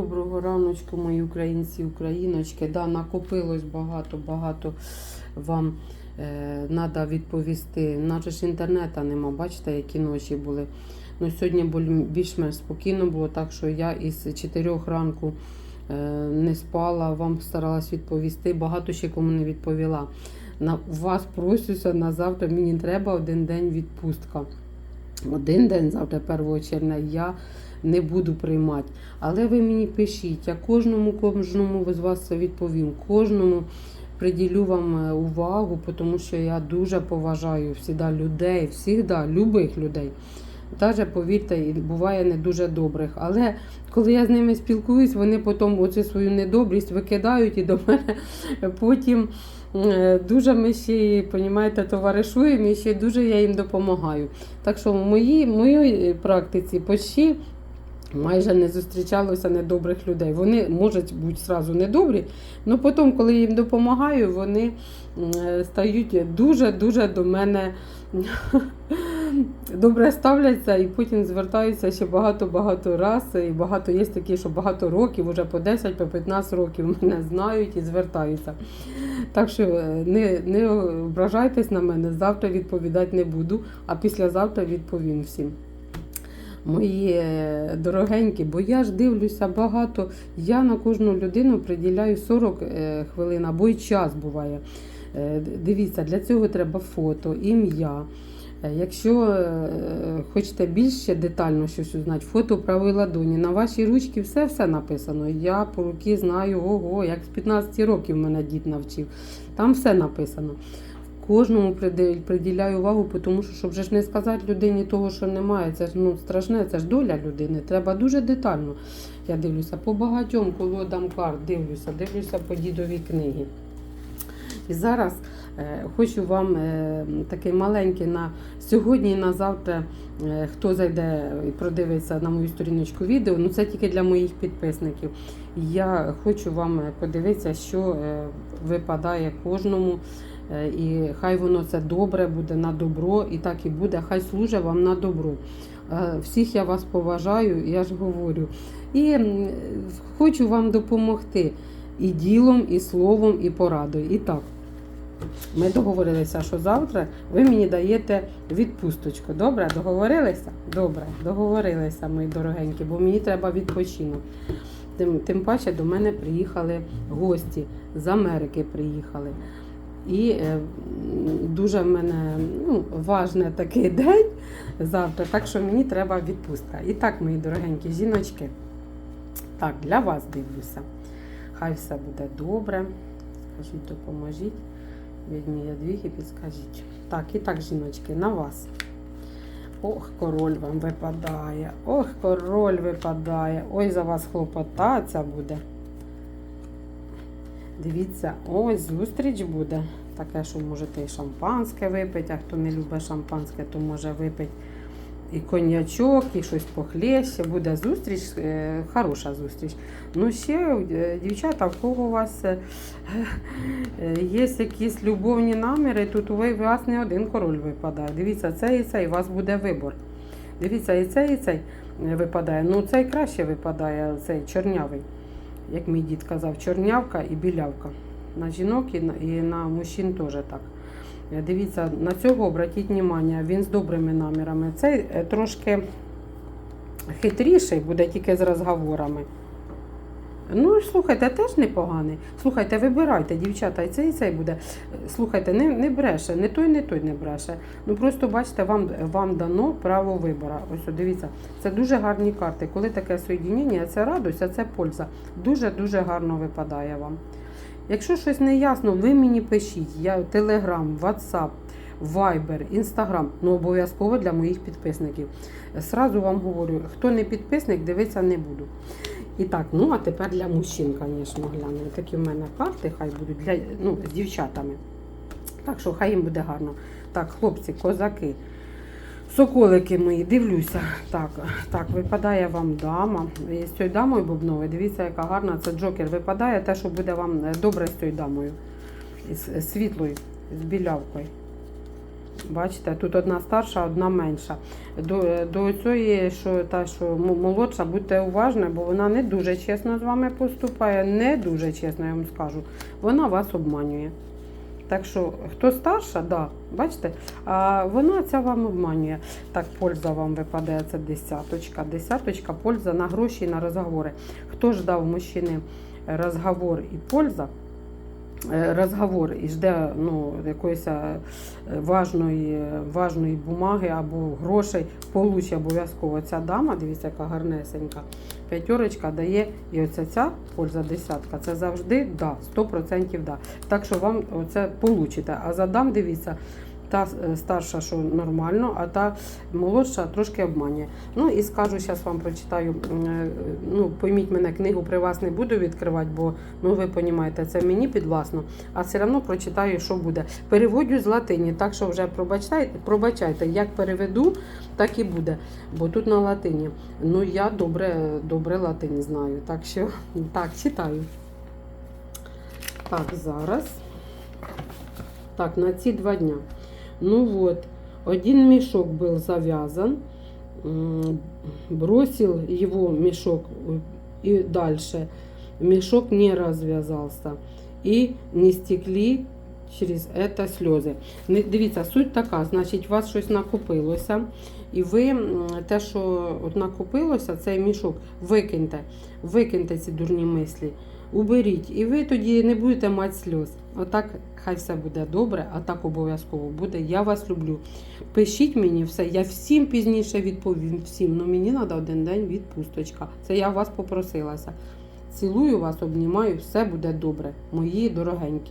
Доброго раночку, мої українці, україночки. Да, накопилось багато-багато вам треба відповісти. Наче ж інтернету нема, бачите, які ночі були. Ну, сьогодні більш-менш спокійно було, так що я із 4 ранку е, не спала, вам старалась відповісти. Багато ще кому не відповіла. На вас просюся на завтра. Мені треба один день відпустка. Один день завтра, 1 червня, я не буду приймати. Але ви мені пишіть, я кожному, кожному з вас відповім, кожному приділю вам е, увагу, тому що я дуже поважаю всіда людей, всіда, любих людей. Навіть, повірте, буває не дуже добрих. Але коли я з ними спілкуюсь, вони потім оцю свою недобрість викидають і до мене потім дуже ми ще, понімаєте, товаришуємо і ще дуже я їм допомагаю. Так що в моїй, моїй практиці почти майже не зустрічалося недобрих людей. Вони можуть бути зразу недобрі, але потім, коли їм допомагаю, вони е, стають дуже-дуже до мене добре ставляться і потім звертаються ще багато-багато раз. І багато є такі, що багато років, вже по 10, по 15 років мене знають і звертаються. Так що е, не, не ображайтесь на мене, завтра відповідати не буду, а післязавтра відповім всім. Мої е, дорогенькі, бо я ж дивлюся багато. Я на кожну людину приділяю 40 е, хвилин або й час буває. Дивіться, для цього треба фото, ім'я. Е, Якщо е, хочете більше детально щось узнати, фото правої ладоні, на вашій ручці все-все написано. Я по руки знаю, ого, як з 15 років мене дід навчив. Там все написано. Кожному приділяю увагу, тому що, щоб же ж не сказати людині того, що немає, це ж ну, страшне, це ж доля людини. Треба дуже детально. Я дивлюся по багатьом колодам карт, дивлюся, дивлюся по дідовій книги. І зараз хочу вам е, такий маленький на сьогодні і на завтра, е, хто зайде і продивиться на мою сторіночку відео, ну це тільки для моїх підписників. Я хочу вам е, подивитися, що е, випадає кожному. Е, І хай воно це добре буде на добро, і так і буде. Хай служить вам на добро. Е, Всіх я вас поважаю, я ж говорю. І хочу вам допомогти і ділом, і словом, і порадою. І так, ми договорилися, що завтра ви мені даєте відпусточку. Добре, договорилися? Добре, договорилися, мої дорогенькі, бо мені треба відпочинок. Тим, тим паче до мене приїхали гості з Америки приїхали. І е, дуже в мене ну, важний такий день завтра, так що мені треба відпустка. І так, мої дорогенькі жіночки, так, для вас дивлюся. Хай все буде добре. Скажіть, допоможіть. Відьмі ядвіги, підскажіть. Так, і так, жіночки, на вас. Ох, король вам випадає. Ох, король випадає. Ой, за вас хлопотаця буде. Дивіться, ось зустріч буде. Таке, що можете і шампанське випити, а хто не любить шампанське, то може випити і коньячок, і щось похлеще. Буде зустріч, е, хороша зустріч. Ну, ще, е, дівчата, в кого у вас є якісь любовні наміри, тут у вас не один король випадає. Дивіться, цей і цей, у вас буде вибор. Дивіться, і цей, і цей е, випадає. Ну, цей краще випадає, цей чорнявий як мій дід казав, чорнявка і білявка. На жінок і на мужчин теж так. Е, Дивіться, на цього обратіть увагу, він з добрими намірами. Цей е, трошки хитріший буде тільки з розговорами. Ну, слухайте, теж непоганий. Слухайте, вибирайте, дівчата, і цей, і цей буде. Слухайте, не, не бреше, не той, не той не бреше. Ну просто бачите, вам, вам дано право вибору. Ось, дивіться, це дуже гарні карти. Коли таке соєдінення, це радость, а це польза. Дуже-дуже гарно випадає вам. Якщо щось не ясно, ви мені пишіть. Я Телеграм, Ватсап, Вайбер, Інстаграм. Ну, обов'язково для моїх підписників. Сразу вам говорю, хто не підписник, дивитися не буду. І так, ну а тепер для мужчин, звісно, гляну. Такі в мене карти, хай будуть для, ну, з дівчатами. Так що хай їм буде гарно. Так, хлопці, козаки, соколики мої, дивлюся. Так, так, випадає вам дама. З цією дамою бубновою, дивіться, яка гарна. Це джокер випадає, те, що буде вам е, добре з цією дамою. З світлою, з білявкою. Бачите, тут одна старша, одна менша. До, до цієї, що та, що молодша, будьте уважні, бо вона не дуже чесно з вами поступає, не дуже чесно, я вам скажу. Вона вас обманює. Так що, хто старша, да, бачите, а вона ця вам обманює. Так, польза вам випадає, це десяточка. Десяточка, польза на гроші і на розговори. Хто ждав мужчини розговор і польза, розговор і жде ну, якоїсь е, важної, важної бумаги або грошей, получить обов'язково ця дама, дивіться, яка гарнесенька. П'ятерочка дає, і оця ця польза десятка, це завжди да, 100% да. Так що вам це получите. А за дам, дивіться, та е, старша, що нормально, а та молодша трошки обманює. Ну і скажу, зараз вам прочитаю. е, Ну, пойміть мене, книгу при вас не буду відкривати, бо ну ви розумієте, це мені підвласно, а все одно прочитаю, що буде. Переводю з латині, так що вже пробачайте, пробачайте, як переведу, так і буде. Бо тут на латині. Ну я добре, добре латинь знаю. Так що так, читаю. Так, зараз. Так, на ці два дня. Ну вот, один мешок был завязан, м, бросил его мешок э, и дальше. Мешок не развязался. И не стекли через это сльози. Не- Дивіться, суть така, значить, у вас щось накопилося, і ви м, те, що от накопилося, цей мішок, викиньте, викиньте ці дурні мислі, уберіть, і ви тоді не будете мати сльоз. Отак хай все буде добре, а так обов'язково буде. Я вас люблю. Пишіть мені все, я всім пізніше відповім всім. Ну мені треба один день відпусточка. Це я вас попросилася. Цілую вас, обнімаю, все буде добре, мої дорогенькі.